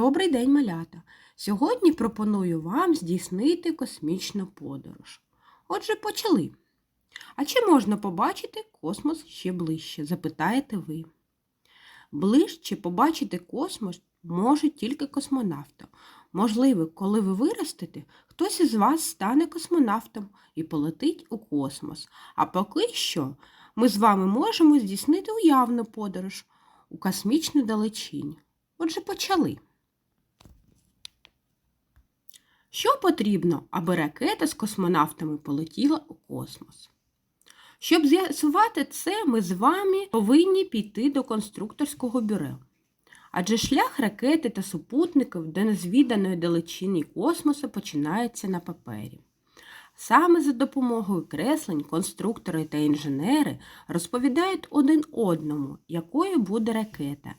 Добрий день, малята! Сьогодні пропоную вам здійснити космічну подорож. Отже, почали. А чи можна побачити космос ще ближче? запитаєте ви. Ближче побачити космос може тільки космонавта. Можливо, коли ви виростете, хтось із вас стане космонавтом і полетить у космос. А поки що ми з вами можемо здійснити уявну подорож у космічну далечінь. Отже, почали. Що потрібно, аби ракета з космонавтами полетіла у космос? Щоб з'ясувати це, ми з вами повинні піти до конструкторського бюро. Адже шлях ракети та супутників до незвіданої далечини космосу починається на папері. Саме за допомогою креслень конструктори та інженери розповідають один одному, якою буде ракета,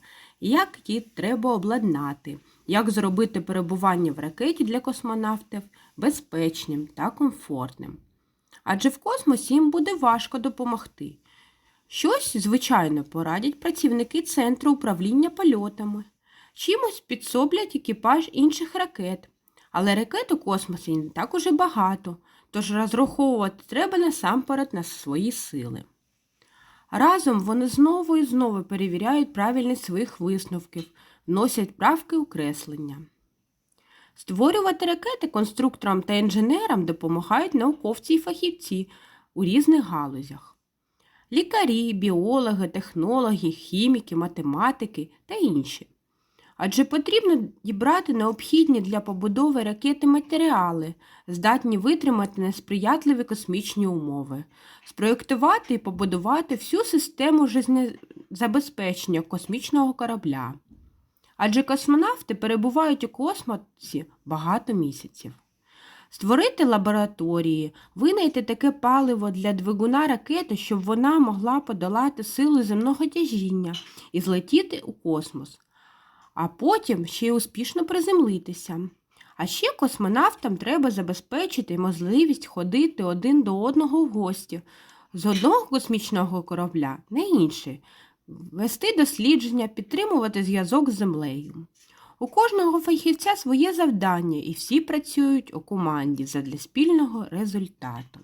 як її треба обладнати, як зробити перебування в ракеті для космонавтів безпечним та комфортним. Адже в космосі їм буде важко допомогти. Щось, звичайно, порадять працівники Центру управління польотами, чимось підсоблять екіпаж інших ракет. Але ракет у космосі не так уже багато, тож розраховувати треба насамперед на свої сили. Разом вони знову і знову перевіряють правильність своїх висновків, вносять правки у креслення. Створювати ракети конструкторам та інженерам допомагають науковці і фахівці у різних галузях. Лікарі, біологи, технологи, хіміки, математики та інші. Адже потрібно дібрати необхідні для побудови ракети матеріали, здатні витримати несприятливі космічні умови, спроєктувати і побудувати всю систему жизнезабезпечення космічного корабля. Адже космонавти перебувають у космосі багато місяців. Створити лабораторії, винайти таке паливо для двигуна ракети, щоб вона могла подолати силу земного тяжіння і злетіти у космос а потім ще й успішно приземлитися. А ще космонавтам треба забезпечити можливість ходити один до одного в гості з одного космічного корабля на інший, вести дослідження, підтримувати зв'язок з землею. У кожного фахівця своє завдання, і всі працюють у команді задля спільного результату.